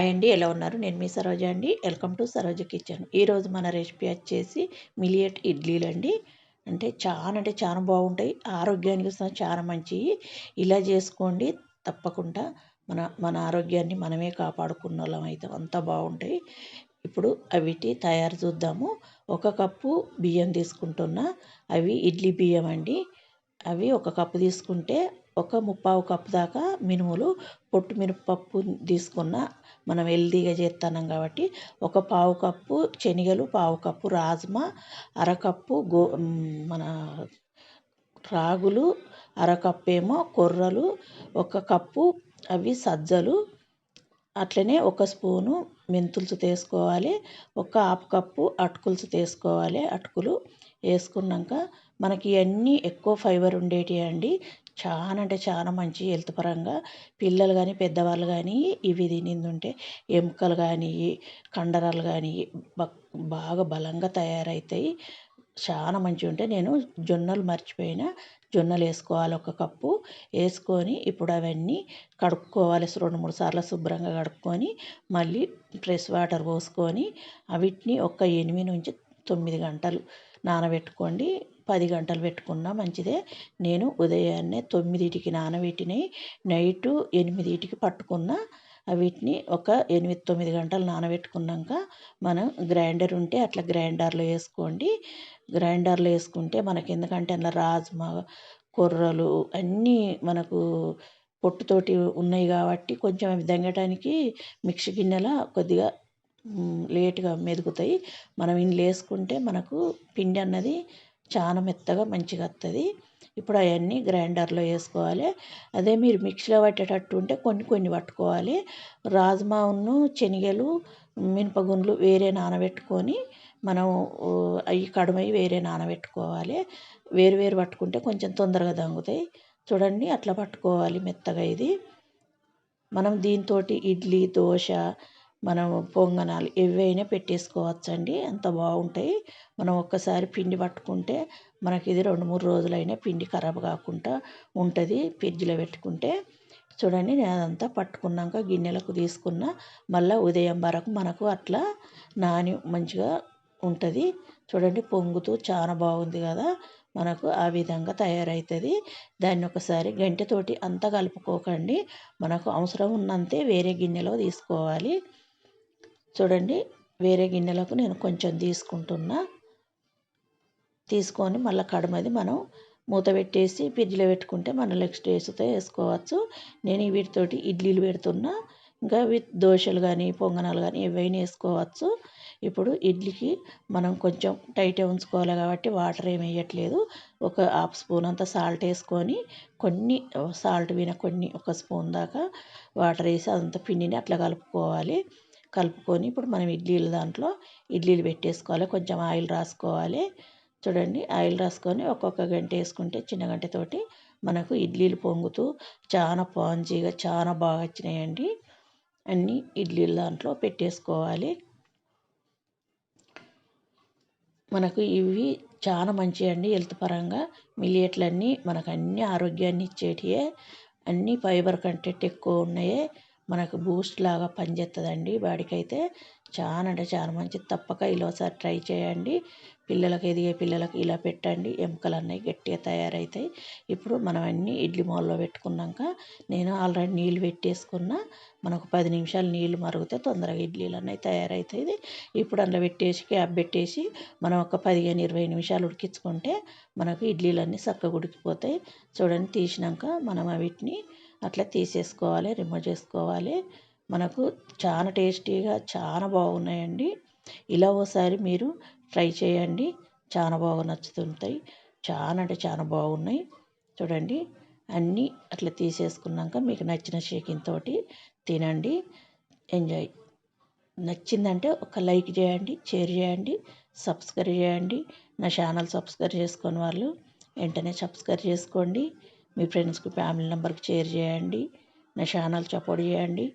Hi అండి ఎలా ఉన్నారు? నేను మీ సరోజ అండి. Welcome to Saroja kitchen. ఈరోజు మన రెసిపీ వచ్చేసి మిలియట్ ఇడ్లీలు అండి. అంటే చాలా అంటే చాలా బాగుంటాయి. ఆరోగ్యానికి చాలా మంచివి ఇలా చేసుకోండి తప్పకుండా. మన మన ఆరోగ్యాన్ని మనమే కాపాడుకున్న వాళ్ళం అయితే అంత బాగుంటాయి. ఇప్పుడు అవిటి తయారు చూద్దాము. ఒక కప్పు బియ్యం తీసుకుంటున్నా. అవి ఇడ్లీ బియ్యం అండి. అవి ఒక కప్పు తీసుకుంటే ఒక ముప్పావు కప్పు దాకా మినుములు పొట్టు మినపప్పు తీసుకున్న మనం హెల్దీగా చేస్తున్నాం కాబట్టి ఒక పావు కప్పు శనగలు పావు కప్పు రాజ్మా అరకప్పు గో మన రాగులు అరకప్పు ఏమో కొర్రలు ఒక కప్పు అవి సజ్జలు అట్లనే ఒక స్పూను మెంతులుసు తీసుకోవాలి ఒక హాఫ్ కప్పు అటుకులు తీసుకోవాలి అటుకులు వేసుకున్నాక మనకి ఇవన్నీ ఎక్కువ ఫైబర్ ఉండేటివి అండి. చాలా అంటే చాలా మంచి హెల్త్ పరంగా పిల్లలు కానీ పెద్దవాళ్ళు కానీ ఇవి తినిందుంటే ఎముకలు కానీ కండరాలు కానీ బాగా బలంగా తయారవుతాయి చాలా మంచిగా ఉంటాయి నేను జొన్నలు మర్చిపోయిన జొన్నలు వేసుకోవాలి ఒక కప్పు. వేసుకొని ఇప్పుడు అవన్నీ కడుక్కోవాలి. రెండు మూడు సార్లు శుభ్రంగా కడుక్కొని మళ్ళీ ఫ్రెష్ వాటర్ పోసుకొని వీటిని ఒక ఎనిమిది నుంచి తొమ్మిది గంటలు నానబెట్టుకోండి. పది గంటలు పెట్టుకున్నా మంచిదే. నేను ఉదయాన్నే తొమ్మిదింటికి నానబెట్టినవి నైటు ఎనిమిదింటికి పట్టుకున్న వీటిని ఒక ఎనిమిది తొమ్మిది గంటలు నానబెట్టుకున్నాక మనం గ్రైండర్ ఉంటే అట్లా గ్రైండర్లో వేసుకోండి. గ్రైండర్లో వేసుకుంటే మనకి ఎందుకంటే అందులో రాజ్మా కొర్రలు అన్నీ మనకు పొట్టుతోటి ఉన్నాయి కాబట్టి కొంచెం అవి దంగటానికి మిక్సీ గిన్నెలో కొద్దిగా లేట్గా మెదుగుతాయి. మనం ఇందులో వేసుకుంటే మనకు పిండి అన్నది చాలా మెత్తగా మంచిగా వస్తుంది ఇప్పుడు అవన్నీ గ్రైండర్లో వేసుకోవాలి. అదే మీరు మిక్సీలో పట్టేటట్టు ఉంటే కొన్ని కొన్ని పట్టుకోవాలి. రాజ్మాను శనగలు మినపగుండ్లు వేరే నానబెట్టుకొని మనం అవి కడమై వేరే నానబెట్టుకోవాలి. వేరు వేరు పట్టుకుంటే కొంచెం తొందరగా దంగుతాయి. చూడండి అట్లా పట్టుకోవాలి మెత్తగా ఇది. మనం దీంతో ఇడ్లీ దోశ మనం పొంగనాలు ఏవైనా పెట్టేసుకోవచ్చండి. అంత బాగుంటాయి. మనం ఒక్కసారి పిండి పట్టుకుంటే మనకి ఇది రెండు మూడు రోజులైనా పిండి ఖరాబ్ కాకుండా ఉంటుంది. ఫ్రిడ్జ్లో పెట్టుకుంటే చూడండి నేను అదంతా పట్టుకున్నాక గిన్నెలకు తీసుకున్న మళ్ళీ ఉదయం వరకు మనకు అట్లా నాని మంచిగా ఉంటుంది. చూడండి పొంగుతూ చాలా బాగుంది కదా. మనకు ఆ విధంగా తయారవుతుంది దాన్ని ఒకసారి గంటెతోటి అంతా కలుపుకోకండి. మనకు అవసరం ఉన్నంతే వేరే గిన్నెలో తీసుకోవాలి. చూడండి వేరే గిన్నెలకు నేను కొంచెం తీసుకుంటున్నా. తీసుకొని మళ్ళీ కడమది మనం మూత పెట్టేసి ఫ్రిడ్జ్లో పెట్టుకుంటే మన నెక్స్ట్ డేస్తో వేసుకోవచ్చు. నేను వీటితోటి ఇడ్లీలు పెడుతున్నా. ఇంకా విత్ దోశలు కానీ పొంగనాలు కానీ ఏవైనా వేసుకోవచ్చు. ఇప్పుడు ఇడ్లీకి మనం కొంచెం టైట్గా ఉంచుకోవాలి కాబట్టి వాటర్ ఏమి వేయట్లేదు. ఒక హాఫ్ స్పూన్ అంత సాల్ట్ వేసుకొని కొన్ని సాల్ట్ విన కొన్ని ఒక స్పూన్ దాకా వాటర్ వేసి అదంతా పిండిని అట్లా కలుపుకోవాలి. కలుపుకొని ఇప్పుడు మనం ఇడ్లీల దాంట్లో ఇడ్లీలు పెట్టేసుకోవాలి. కొంచెం ఆయిల్ రాసుకోవాలి. చూడండి ఆయిల్ రాసుకొని ఒక్కొక్క గంట వేసుకుంటే చిన్న గంటతోటి మనకు ఇడ్లీలు పొంగుతూ చాలా పాంజీగా చాలా బాగా వచ్చినాయండి. అన్నీ ఇడ్లీల దాంట్లో పెట్టేసుకోవాలి. మనకు ఇవి చాలా మంచి అండి హెల్త్ పరంగా. మిలియట్లన్నీ మనకు అన్ని ఆరోగ్యాన్ని ఇచ్చేటివే అన్ని ఫైబర్ కంటెంట్ ఎక్కువ ఉన్నాయే. మనకు బూస్ట్ లాగా పనిచేస్తుందండి వాడికైతే చాలా అంటే చాలా మంచిది. తప్పక ఇలా ఒకసారి ట్రై చేయండి. పిల్లలకు ఎదిగే పిల్లలకు ఇలా పెట్టండి. ఎముకలు అన్నీ గట్టిగా తయారవుతాయి ఇప్పుడు మనం అన్నీ ఇడ్లీ మోల్లో పెట్టుకున్నాక నేను ఆల్రెడీ నీళ్ళు పెట్టేసుకున్న. మనకు పది నిమిషాలు నీళ్ళు మరిగితే తొందరగా ఇడ్లీలు అన్నీ తయారవుతాయి ఇప్పుడు అందులో పెట్టేసి క్యాప్ పెట్టేసి మనం ఒక పదిహేను ఇరవై నిమిషాలు ఉడికించుకుంటే మనకు ఇడ్లీలన్నీ చక్కగా ఉడికిపోతాయి. చూడండి తీసినాక మనం వీటిని అట్లా తీసేసుకోవాలి రిమూవ్ చేసుకోవాలి. మనకు చాలా టేస్టీగా చాలా బాగున్నాయండి. ఇలా ఓసారి మీరు ట్రై చేయండి. చాలా బాగా నచ్చుతుంటాయి. చాలా అంటే చాలా బాగున్నాయి. చూడండి అన్నీ అట్లా తీసేసుకున్నాక మీకు నచ్చిన షేకింగ్ తోటి తినండి. ఎంజాయ్. నచ్చిందంటే ఒక లైక్ చేయండి షేర్ చేయండి సబ్స్క్రైబ్ చేయండి. నా ఛానల్ సబ్స్క్రైబ్ చేసుకొని వాళ్ళు వెంటనే సబ్స్క్రైబ్ చేసుకోండి. మీ ఫ్రెండ్స్కి ఫ్యామిలీ మెంబర్కి షేర్ చేయండి. నా ఛానల్ సపోర్ట్ చేయండి.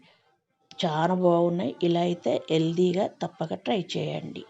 చాలా బాగున్నాయి. ఇలా అయితే హెల్దీగా తప్పక ట్రై చేయండి.